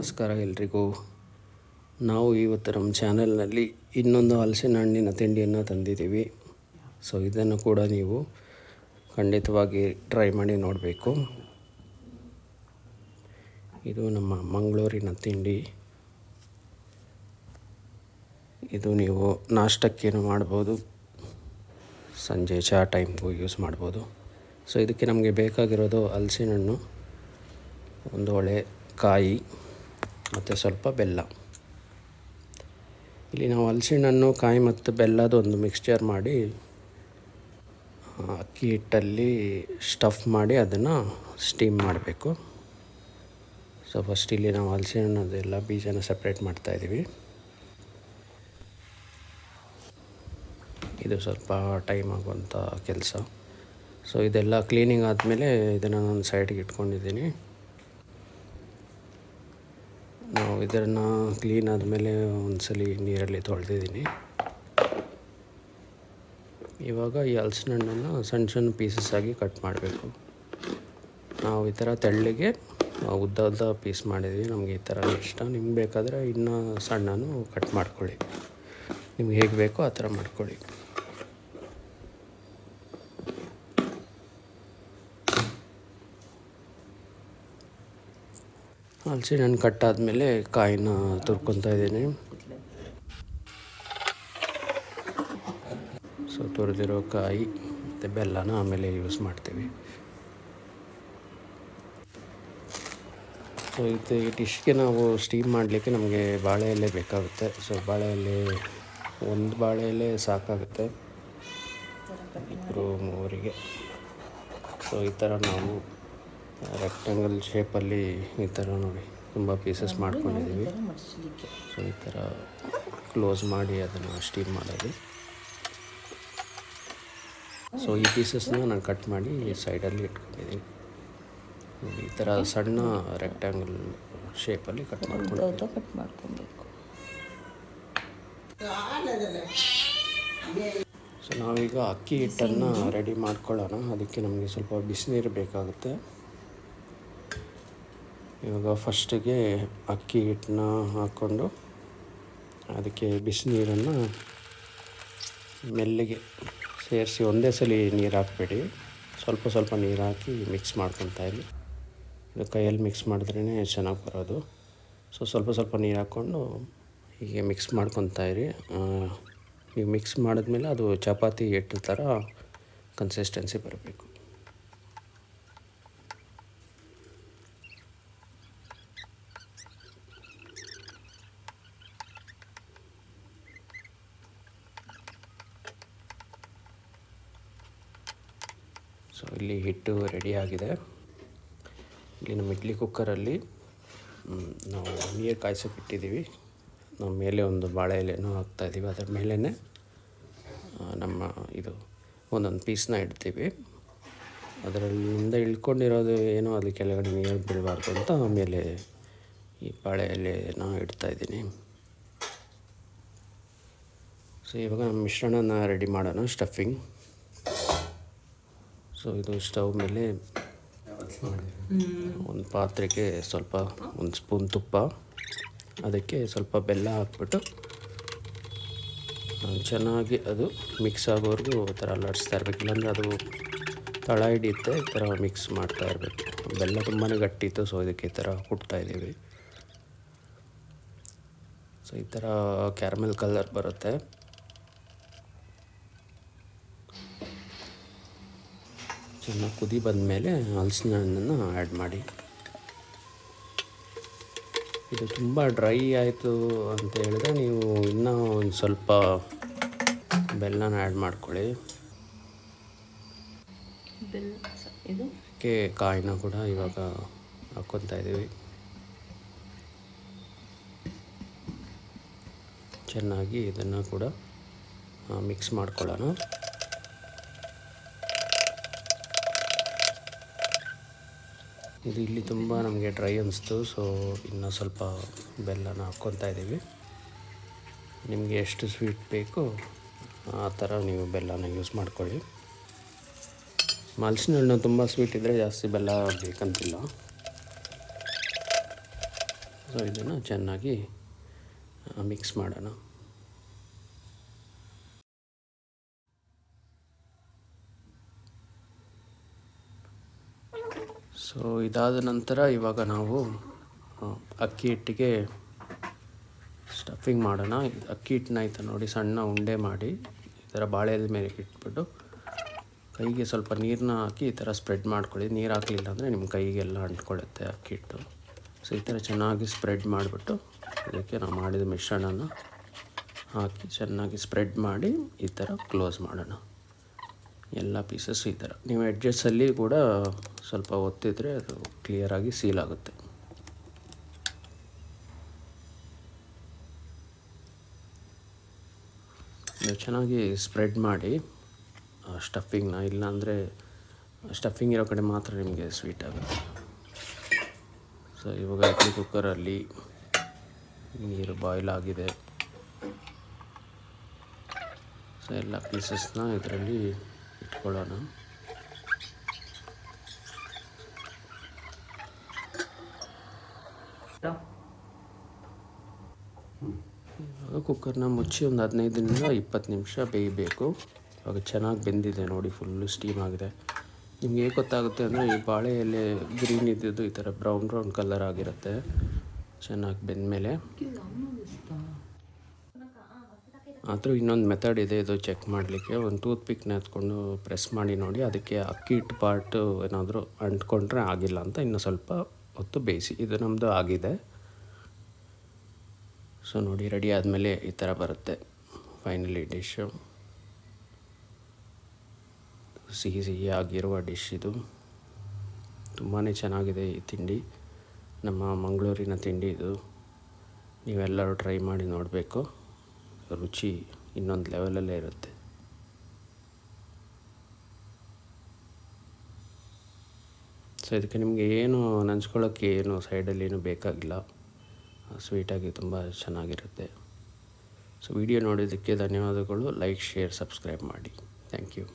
ನಮಸ್ಕಾರ ಎಲ್ರಿಗೂ. ನಾವು ಇವತ್ತು ನಮ್ಮ ಚಾನಲ್ನಲ್ಲಿ ಇನ್ನೊಂದು ಹಲಸಿನ ಹಣ್ಣಿನ ತಿಂಡಿಯನ್ನು ತಂದಿದ್ದೀವಿ. ಸೊ ಇದನ್ನು ಕೂಡ ನೀವು ಖಂಡಿತವಾಗಿ ಟ್ರೈ ಮಾಡಿ ನೋಡಬೇಕು. ಇದು ನಮ್ಮ ಮಂಗಳೂರಿನ ತಿಂಡಿ. ಇದು ನೀವು ನಾಷ್ಟಕ್ಕೇನು ಮಾಡ್ಬೋದು? ಸಂಜೆ ಚಾ ಟೈಮ್ಗೂ ಯೂಸ್ ಮಾಡ್ಬೋದು. ಸೊ ಇದಕ್ಕೆ ನಮಗೆ ಬೇಕಾಗಿರೋದು ಹಲಸಿನ ಹಣ್ಣು ಒಂದು ಒಳ್ಳೆ ಕಾಯಿ ಮತ್ತು ಸ್ವಲ್ಪ ಬೆಲ್ಲ. ಇಲ್ಲಿ ನಾವು ಹಲಸಿನಣ್ಣು ಕಾಯಿ ಮತ್ತು ಬೆಲ್ಲದ ಒಂದು ಮಿಕ್ಸ್ಚರ್ ಮಾಡಿ ಅಕ್ಕಿ ಹಿಟ್ಟಲ್ಲಿ ಸ್ಟಫ್ ಮಾಡಿ ಅದನ್ನು ಸ್ಟೀಮ್ ಮಾಡಬೇಕು. ಸೊ ಫಸ್ಟ್ ಇಲ್ಲಿ ನಾವು ಹಲಸಿನಣ್ಣದೆಲ್ಲ ಬೀಜನ ಸಪ್ರೇಟ್ ಮಾಡ್ತಾಯಿದ್ದೀವಿ ಇದು ಸ್ವಲ್ಪ ಟೈಮ್ ಆಗುವಂಥ ಕೆಲಸ. ಸೊ ಇದೆಲ್ಲ ಕ್ಲೀನಿಂಗ್ ಆದಮೇಲೆ ಇದನ್ನು ನಾನು ಸೈಡ್ಗೆ ಇಟ್ಕೊಂಡಿದ್ದೀನಿ ನಾವು ಇದನ್ನು ಕ್ಲೀನ್ ಆದಮೇಲೆ ಒಂದ್ಸಲಿ ನೀರಲ್ಲಿ ತೊಳೆದಿದ್ದೀನಿ. ಇವಾಗ ಈ ಹಲಸಿನ ಹಣ್ಣನ್ನು ಸಣ್ಣ ಸಣ್ಣ ಪೀಸಸ್ ಆಗಿ ಕಟ್ ಮಾಡಬೇಕು. ನಾವು ಈ ಥರ ತೆಳ್ಳಿಗೆ ಉದ್ದ ಉದ್ದ ಪೀಸ್ ಮಾಡಿದ್ವಿ. ನಮಗೆ ಈ ಥರ ಇಷ್ಟ. ನಿಮ್ಗೆ ಬೇಕಾದರೆ ಇನ್ನೂ ಸಣ್ಣನೂ ಕಟ್ ಮಾಡ್ಕೊಳ್ಳಿ. ನಿಮ್ಗೆ ಹೇಗೆ ಬೇಕೋ ಆ ಥರ ಮಾಡ್ಕೊಳ್ಳಿ. ಹಲಸಿನ ಹಣ್ಣು ಕಟ್ಟಾದಮೇಲೆ ಕಾಯಿನ ತುರ್ಕೊತಾ ಇದ್ದೀನಿ. ಸೊ ತುರಿದಿರೋ ಕಾಯಿ ಮತ್ತು ಬೆಲ್ಲನ ಆಮೇಲೆ ಯೂಸ್ ಮಾಡ್ತೀವಿ. ಸೊ ಇದು ಈ ಡಿಶ್ಗೆ ನಾವು ಸ್ಟೀಮ್ ಮಾಡಲಿಕ್ಕೆ ನಮಗೆ ಬಾಳೆ ಎಲೆ ಬೇಕಾಗುತ್ತೆ. ಸೊ ಬಾಳೆ ಎಲೆ, ಒಂದು ಬಾಳೆ ಎಲೆ ಸಾಕಾಗುತ್ತೆ. ಇಬ್ಬರು ಮೂವರಿಗೆ. ಸೊ ಈ ಥರ ನಾವು ರೆಕ್ಟ್ಯಾಂಗಲ್ ಶೇಪಲ್ಲಿ ಈ ಥರ ನೋಡಿ, ತುಂಬ ಪೀಸಸ್ ಮಾಡ್ಕೊಂಡಿದ್ದೀವಿ. ಸೊ ಈ ಥರ ಕ್ಲೋಸ್ ಮಾಡಿ ಅದನ್ನು ಸ್ಟೀಮ್ ಮಾಡೋದು. ಸೊ ಈ ಪೀಸಸ್ನ ನಾನು ಕಟ್ ಮಾಡಿ ಸೈಡಲ್ಲಿ ಇಟ್ಕೊಂಡಿದ್ದೀನಿ. ಈ ಥರ ಸಣ್ಣ ರೆಕ್ಟಾಂಗಲ್ ಶೇಪಲ್ಲಿ ಕಟ್ ಮಾಡ್ಕೊಂಡು ಕಟ್ ಮಾಡ್ಕೊಬೇಕು ಸೊ ನಾವೀಗ ಅಕ್ಕಿ ಹಿಟ್ಟನ್ನು ರೆಡಿ ಮಾಡ್ಕೊಳ್ಳೋಣ. ಅದಕ್ಕೆ ನಮಗೆ ಸ್ವಲ್ಪ ಬಿಸಿನೀರು ಬೇಕಾಗುತ್ತೆ. ಇವಾಗ ಫಸ್ಟಿಗೆ ಅಕ್ಕಿ ಹಿಟ್ಟನ್ನ ಹಾಕ್ಕೊಂಡು ಅದಕ್ಕೆ ಬಿಸಿನೀರನ್ನು ಮೆಲ್ಲಿಗೆ ಸೇರಿಸಿ ಒಂದೇ ಸಲ ನೀರು ಹಾಕಬೇಡಿ. ಸ್ವಲ್ಪ ಸ್ವಲ್ಪ ನೀರು ಹಾಕಿ ಮಿಕ್ಸ್ ಮಾಡ್ಕೊತಾ ಇರಿ. ಇದು ಕೈಯಲ್ಲಿ ಮಿಕ್ಸ್ ಮಾಡಿದ್ರೇ ಚೆನ್ನಾಗಿ ಬರೋದು. ಸೊ ಸ್ವಲ್ಪ ಸ್ವಲ್ಪ ನೀರು ಹಾಕ್ಕೊಂಡು ಹೀಗೆ ಮಿಕ್ಸ್ ಮಾಡ್ಕೊತಾ ಇರಿ. ನೀವು ಮಿಕ್ಸ್ ಮಾಡಿದ್ಮೇಲೆ ಅದು ಚಪಾತಿ ಹಿಟ್ಟು ಥರ ಕನ್ಸಿಸ್ಟೆನ್ಸಿ ಬರಬೇಕು. ಸೊ ಇಲ್ಲಿ ಹಿಟ್ಟು ರೆಡಿ ಆಗಿದೆ. ಇಲ್ಲಿ ನಮ್ಮ ಇಡ್ಲಿ ಕುಕ್ಕರಲ್ಲಿ ನಾವು ನೀರು ಕಾಯ್ಸೋಕೆ ಇಟ್ಟಿದ್ದೀವಿ. ನಾವು ಮೇಲೆ ಒಂದು ಬಾಳೆ ಎಲೆನೂ ಹಾಕ್ತಾಯಿದ್ದೀವಿ ಅದರ ಮೇಲೇ ನಮ್ಮ ಇದು ಒಂದೊಂದು ಪೀಸ್ನ ಇಡ್ತೀವಿ. ಅದರಲ್ಲಿಂದ ಇಳ್ಕೊಂಡಿರೋದು ಏನೋ ಅದು ಕೆಳಗಡೆ ನೀರು ಬಿಡಬಾರ್ದು ಅಂತ ಆಮೇಲೆ ಈ ಬಾಳೆ ಎಲೆನ ಇಡ್ತಾಯಿದ್ದೀನಿ ಸೊ ಇವಾಗ ನಮ್ಮ ಮಿಶ್ರಣನ ರೆಡಿ ಮಾಡೋಣ ಸ್ಟಫಿಂಗ್ ಸೊ ಇದು ಸ್ಟವ್ ಮೇಲೆ ಒಂದು ಪಾತ್ರೆಗೆ ಸ್ವಲ್ಪ ಒಂದು ಸ್ಪೂನ್ ತುಪ್ಪ, ಅದಕ್ಕೆ ಸ್ವಲ್ಪ ಬೆಲ್ಲ ಹಾಕ್ಬಿಟ್ಟು ಚೆನ್ನಾಗಿ ಅದು ಮಿಕ್ಸ್ ಆಗೋವರೆಗೂ ಈ ಥರ ಅಲ್ಲಾಡಿಸ್ತಾ ಇರಬೇಕು. ಇಲ್ಲಾಂದರೆ ಅದು ತಳ ಹಿಡಿಯುತ್ತೆ, ಈ ಥರ ಮಿಕ್ಸ್ ಮಾಡ್ತಾ ಇರಬೇಕು. ಬೆಲ್ಲ ತುಂಬಾ ಗಟ್ಟಿತ್ತು, ಸೊ ಇದಕ್ಕೆ ಈ ಥರ ಇದ್ದೀವಿ. ಸೊ ಈ ಥರ ಕ್ಯಾರಮೆಲ್ ಕಲರ್ ಬರುತ್ತೆ. ಚೆನ್ನಾಗಿ ಕುದಿ ಬಂದಮೇಲೆ ಹಲಸಿನ ಹಣ್ಣನ್ನು ಆ್ಯಡ್ ಮಾಡಿ. ಇದು ತುಂಬ ಡ್ರೈ ಆಯಿತು ಅಂತ ಹೇಳಿದ್ರೆ ನೀವು ಇನ್ನೂ ಒಂದು ಸ್ವಲ್ಪ ಬೆಲ್ಲನ ಆ್ಯಡ್ ಮಾಡ್ಕೊಳ್ಳಿ. ಅದಕ್ಕೆ ಕಾಯಿನ ಕೂಡ ಇವಾಗ ಹಾಕ್ಕೊತಾ ಇದ್ದೀವಿ. ಚೆನ್ನಾಗಿ ಇದನ್ನು ಕೂಡ ಮಿಕ್ಸ್ ಮಾಡ್ಕೊಳ್ಳೋಣ. ಇದು ಇಲ್ಲಿ ತುಂಬ ನಮಗೆ ಡ್ರೈ ಅನ್ನಿಸ್ತು ಸೊ ಇನ್ನೂ ಸ್ವಲ್ಪ ಬೆಲ್ಲನ ಹಾಕ್ಕೊತಾ ಇದ್ದೀವಿ. ನಿಮಗೆ ಎಷ್ಟು ಸ್ವೀಟ್ ಬೇಕು ಆ ಥರ ನೀವು ಬೆಲ್ಲನ ಯೂಸ್ ಮಾಡ್ಕೊಳ್ಳಿ. ಮಾಲ್ಸಿನ ಹಣ್ಣು ತುಂಬ ಸ್ವೀಟ್ ಇದ್ದರೆ ಜಾಸ್ತಿ ಬೆಲ್ಲ ಬೇಕಂತಿಲ್ಲ. ಸೊ ಇದನ್ನು ಚೆನ್ನಾಗಿ ಮಿಕ್ಸ್ ಮಾಡೋಣ. ಸೊ ಇದಾದ ನಂತರ ಇವಾಗ ನಾವು ಅಕ್ಕಿ ಹಿಟ್ಟಿಗೆ ಸ್ಟಫಿಂಗ್ ಮಾಡೋಣ. ಅಕ್ಕಿ ಹಿಟ್ಟನ್ನ ಆಯ್ತು ನೋಡಿ, ಸಣ್ಣ ಉಂಡೆ ಮಾಡಿ, ಈ ಥರ ಬಾಳೆ ಎಲೆ ಮೇಲೆ ಇಟ್ಬಿಟ್ಟು, ಕೈಗೆ ಸ್ವಲ್ಪ ನೀರನ್ನ ಹಾಕಿ ಈ ಥರ ಸ್ಪ್ರೆಡ್ ಮಾಡ್ಕೊಳ್ಳಿ. ನೀರು ಹಾಕಲಿಲ್ಲ ಅಂದರೆ ನಿಮ್ಮ ಕೈಗೆಲ್ಲ ಅಂಟ್ಕೊಳ್ಳುತ್ತೆ ಅಕ್ಕಿ ಹಿಟ್ಟು. ಸೊ ಈ ಥರ ಚೆನ್ನಾಗಿ ಸ್ಪ್ರೆಡ್ ಮಾಡಿಬಿಟ್ಟು ಅದಕ್ಕೆ ನಾವು ಮಾಡಿದ ಮಿಶ್ರಣನ ಹಾಕಿ ಚೆನ್ನಾಗಿ ಸ್ಪ್ರೆಡ್ ಮಾಡಿ ಈ ಥರ ಕ್ಲೋಸ್ ಮಾಡೋಣ. ಎಲ್ಲ ಪೀಸಸ್ ಈ ಥರ ನೀವು ಎಡ್ಜಸ್ಸಲ್ಲಿ ಕೂಡ ಸ್ವಲ್ಪ ಒತ್ತಿದ್ರೆ ಅದು ಕ್ಲಿಯರಾಗಿ ಸೀಲ್ ಆಗುತ್ತೆ. ನೀವು ಚೆನ್ನಾಗಿ ಸ್ಪ್ರೆಡ್ ಮಾಡಿ ಸ್ಟಫಿಂಗ್ನ ಇಲ್ಲಾಂದರೆ ಸ್ಟಫಿಂಗ್ ಇರೋ ಕಡೆ ಮಾತ್ರ ನಿಮಗೆ ಸ್ವೀಟ್ ಆಗುತ್ತೆ. ಸೊ ಇವಾಗ ಇಡ್ಲಿ ಕುಕ್ಕರಲ್ಲಿ ನೀರು ಬಾಯ್ಲ್ ಆಗಿದೆ. ಸೊ ಎಲ್ಲ ಪೀಸಸ್ನ ಇದರಲ್ಲಿ ಇಟ್ಕೊಳ್ಳೋಣ. ಇವಾಗ ಕುಕ್ಕರ್ನ ಮುಚ್ಚಿ ಒಂದು ಹದಿನೈದರಿಂದ ಇಪ್ಪತ್ತು ನಿಮಿಷ ಬೇಯಬೇಕು. ಇವಾಗ ಚೆನ್ನಾಗಿ ಬೆಂದಿದೆ ನೋಡಿ ಫುಲ್ಲು ಸ್ಟೀಮ್ ಆಗಿದೆ. ನಿಮ್ಗೆ ಹೇಗೆ ಗೊತ್ತಾಗುತ್ತೆ ಅಂದರೆ, ಈ ಬಾಳೆ ಎಲೆ ಗ್ರೀನ್ ಇದ್ದಿದ್ದು ಈ ಥರ ಬ್ರೌನ್ ಬ್ರೌನ್ ಕಲರ್ ಆಗಿರುತ್ತೆ. ಚೆನ್ನಾಗಿ ಬೆಂದಮೇಲೆ. ಆದರೂ ಇನ್ನೊಂದು ಮೆಥಡ್ ಇದೆ, ಇದು ಚೆಕ್ ಮಾಡಲಿಕ್ಕೆ. ಒಂದು ಟೂತ್ ಪಿಕ್ನ ಎತ್ಕೊಂಡು ಪ್ರೆಸ್ ಮಾಡಿ ನೋಡಿ, ಅದಕ್ಕೆ ಅಕ್ಕಿ ಹಿಟ್ಟು ಪಾರ್ಟು ಏನಾದರೂ ಅಂಟ್ಕೊಂಡ್ರೆ ಆಗಿಲ್ಲ ಅಂತ ಇನ್ನು ಸ್ವಲ್ಪ ಹೊತ್ತು ಬೇಯಿಸಿ. ಇದು ನಮ್ಮದು ಆಗಿದೆ. ಸೊ ನೋಡಿ ರೆಡಿ ಆದಮೇಲೆ ಈ ಥರ ಬರುತ್ತೆ ಫೈನಲಿ ಡಿಶ್ಶು ಸಿಹಿ ಸಿಹಿ ಆಗಿರುವ ಡಿಶ್ ಇದು. ತುಂಬಾ ಚೆನ್ನಾಗಿದೆ ಈ ತಿಂಡಿ. ನಮ್ಮ ಮಂಗಳೂರಿನ ತಿಂಡಿ ಇದು. ನೀವೆಲ್ಲರೂ ಟ್ರೈ ಮಾಡಿ ನೋಡಬೇಕು. ರುಚಿ ಇನ್ನೊಂದು ಲೆವೆಲಲ್ಲೇ ಇರುತ್ತೆ. ಸೊ ಇದಕ್ಕೆ ನಿಮಗೆ ಏನು ನಂಚ್ಕೊಳ್ಳೋಕ್ಕೆ ಏನು ಸೈಡಲ್ಲಿ ಏನು ಬೇಕಾಗಿಲ್ಲ. ಸ್ವೀಟಾಗಿ ತುಂಬ ಚೆನ್ನಾಗಿರುತ್ತೆ. ಸೊ ವಿಡಿಯೋ ನೋಡಿದ್ದಕ್ಕೆ ಧನ್ಯವಾದಗಳು. ಲೈಕ್ ಶೇರ್ ಸಬ್ಸ್ಕ್ರೈಬ್ ಮಾಡಿ. Thank you